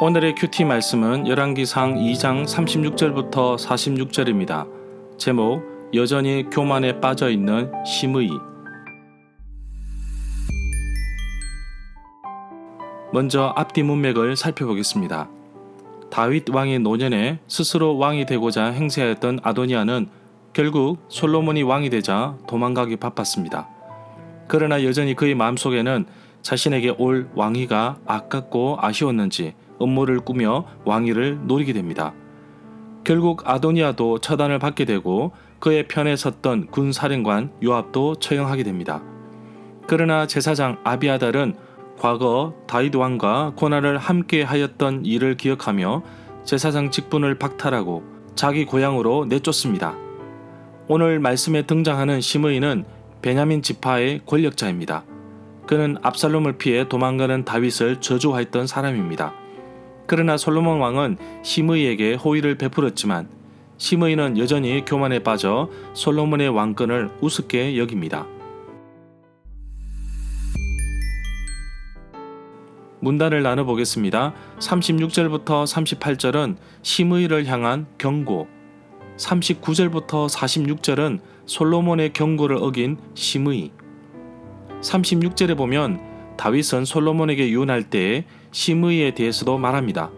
오늘의 큐티 말씀은 열왕기상 2장 36절부터 46절입니다. 제목 여전히 교만에 빠져 있는 심의 먼저 앞뒤 문맥을 살펴보겠습니다. 다윗 왕의 노년에 스스로 왕이 되고자 행세하였던 아도니아는 결국 솔로몬이 왕이 되자 도망가기 바빴습니다. 그러나 여전히 그의 마음속에는 자신에게 올 왕위가 아깝고 아쉬웠는지 음모를 꾸며 왕위를 노리게 됩니다. 결국 아도니아도 처단을 받게 되고 그의 편에 섰던 군 사령관 요압도 처형하게 됩니다. 그러나 제사장 아비아달은 과거 다윗 왕과 고난을 함께 하였던 일을 기억하며 제사장 직분을 박탈하고 자기 고향으로 내쫓습니다. 오늘 말씀에 등장하는 시므이는 베냐민 지파의 권력자입니다. 그는 압살롬을 피해 도망가는 다윗을 저주하였던 사람입니다. 그러나 솔로몬 왕은 시므이에게 호의를 베풀었지만 시므이는 여전히 교만에 빠져 솔로몬의 왕권을 우습게 여깁니다. 문단을 나눠보겠습니다. 36절부터 38절은 시므이를 향한 경고, 39절부터 46절은 솔로몬의 경고를 어긴 시므이, 36절에 보면 다윗은 솔로몬에게 유언할 때에 시므이에 대해서도 말합니다.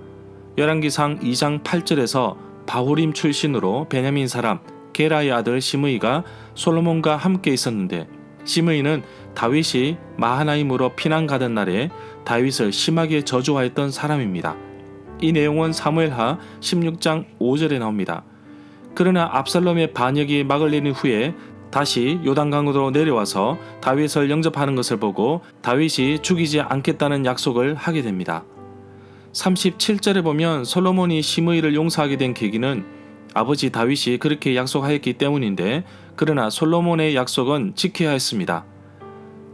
열왕기상 2장 8절에서 바후림 출신으로 베냐민 사람 게라의 아들 시므이가 솔로몬과 함께 있었는데 시므이는 다윗이 마하나임으로 피난 가던 날에 다윗을 심하게 저주하였던 사람입니다. 이 내용은 사무엘하 16장 5절에 나옵니다. 그러나 압살롬의 반역이 막을 내린 후에 다시 요단강으로 내려와서 다윗을 영접하는 것을 보고 다윗이 죽이지 않겠다는 약속을 하게 됩니다. 37절에 보면 솔로몬이 시므이를 용서하게 된 계기는 아버지 다윗이 그렇게 약속하였기 때문인데 그러나 솔로몬의 약속은 지켜야 했습니다.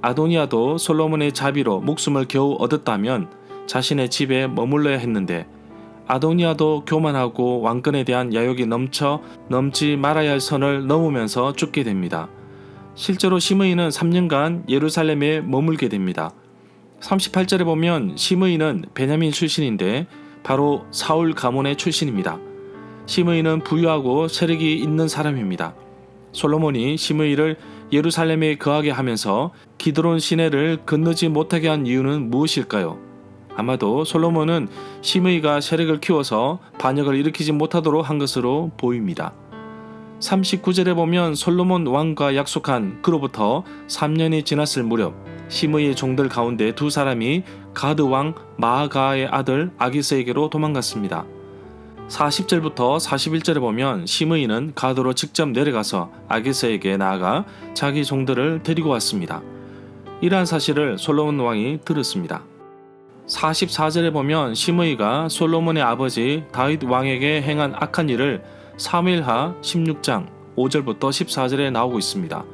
아도니아도 솔로몬의 자비로 목숨을 겨우 얻었다면 자신의 집에 머물러야 했는데 아도니아도 교만하고 왕권에 대한 야욕이 넘쳐 넘지 말아야 할 선을 넘으면서 죽게 됩니다. 실제로 시므이는 3년간 예루살렘에 머물게 됩니다. 38절에 보면 시므이는 베냐민 출신인데 바로 사울 가문의 출신입니다. 시므이는 부유하고 세력이 있는 사람입니다. 솔로몬이 시므이를 예루살렘에 거하게 하면서 기드론 시내를 건너지 못하게 한 이유는 무엇일까요? 아마도 솔로몬은 시므이가 세력을 키워서 반역을 일으키지 못하도록 한 것으로 보입니다. 39절에 보면 솔로몬 왕과 약속한 그로부터 3년이 지났을 무렵 시므이의 종들 가운데 두 사람이 가드 왕 마아가의 아들 아기스에게로 도망갔습니다. 40절부터 41절에 보면 시므이는 가드로 직접 내려가서 아기스에게 나아가 자기 종들을 데리고 왔습니다. 이러한 사실을 솔로몬 왕이 들었습니다. 44절에 보면 시므이가 솔로몬의 아버지 다윗 왕에게 행한 악한 일을 사무엘하 16장 5절부터 14절에 나오고 있습니다.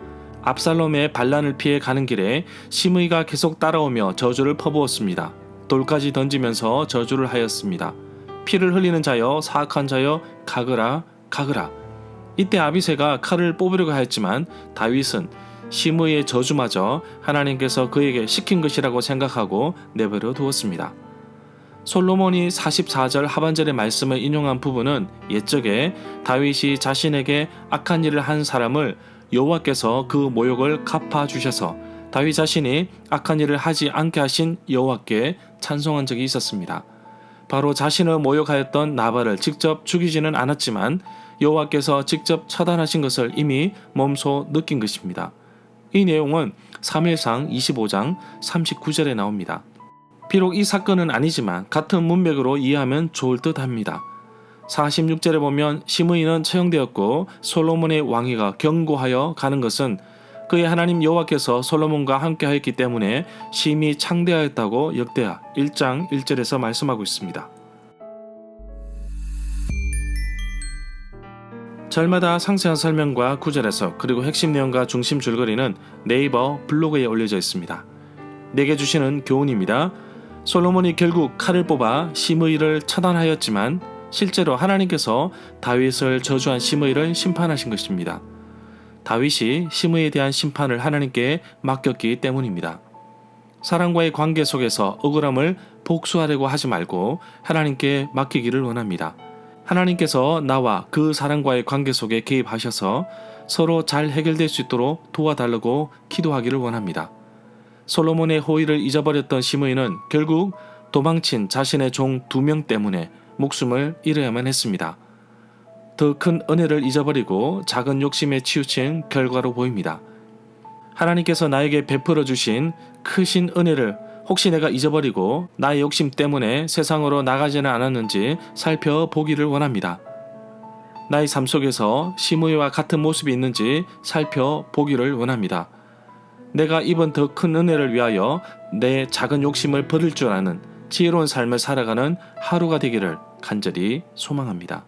압살롬의 반란을 피해 가는 길에 시므이가 계속 따라오며 저주를 퍼부었습니다. 돌까지 던지면서 저주를 하였습니다. 피를 흘리는 자여 사악한 자여 가그라 가그라 이때 아비세가 칼을 뽑으려고 하였지만 다윗은 시므의 저주마저 하나님께서 그에게 시킨 것이라고 생각하고 내버려 두었습니다. 솔로몬이 44절 하반절의 말씀을 인용한 부분은 옛적에 다윗이 자신에게 악한 일을 한 사람을 여호와께서 그 모욕을 갚아 주셔서 다윗 자신이 악한 일을 하지 않게 하신 여호와께 찬송한 적이 있었습니다. 바로 자신을 모욕하였던 나발을 직접 죽이지는 않았지만 여호와께서 직접 처단하신 것을 이미 몸소 느낀 것입니다. 이 내용은 3일상 25장 39절에 나옵니다. 비록 이 사건은 아니지만 같은 문맥으로 이해하면 좋을 듯 합니다. 46절에 보면 시므이는 처형되었고 솔로몬의 왕위가 경고하여 가는 것은 그의 하나님 여호와께서 솔로몬과 함께 하였기 때문에 심히 창대하였다고 역대하 1장 1절에서 말씀하고 있습니다. 절마다 상세한 설명과 구절에서 그리고 핵심 내용과 중심 줄거리는 네이버 블로그에 올려져 있습니다. 내게 주시는 교훈입니다. 솔로몬이 결국 칼을 뽑아 시므이를 처단하였지만 실제로 하나님께서 다윗을 저주한 시므이를 심판하신 것입니다. 다윗이 시므에 대한 심판을 하나님께 맡겼기 때문입니다. 사랑과의 관계 속에서 억울함을 복수하려고 하지 말고 하나님께 맡기기를 원합니다. 하나님께서 나와 그 사람과의 관계 속에 개입하셔서 서로 잘 해결될 수 있도록 도와달라고 기도하기를 원합니다. 솔로몬의 호의를 잊어버렸던 시므이는 결국 도망친 자신의 종 두 명 때문에 목숨을 잃어야만 했습니다. 더 큰 은혜를 잊어버리고 작은 욕심에 치우친 결과로 보입니다. 하나님께서 나에게 베풀어 주신 크신 은혜를 혹시 내가 잊어버리고 나의 욕심 때문에 세상으로 나가지는 않았는지 살펴보기를 원합니다. 나의 삶 속에서 시므이와 같은 모습이 있는지 살펴보기를 원합니다. 내가 입은 더큰 은혜를 위하여 내 작은 욕심을 버릴 줄 아는 지혜로운 삶을 살아가는 하루가 되기를 간절히 소망합니다.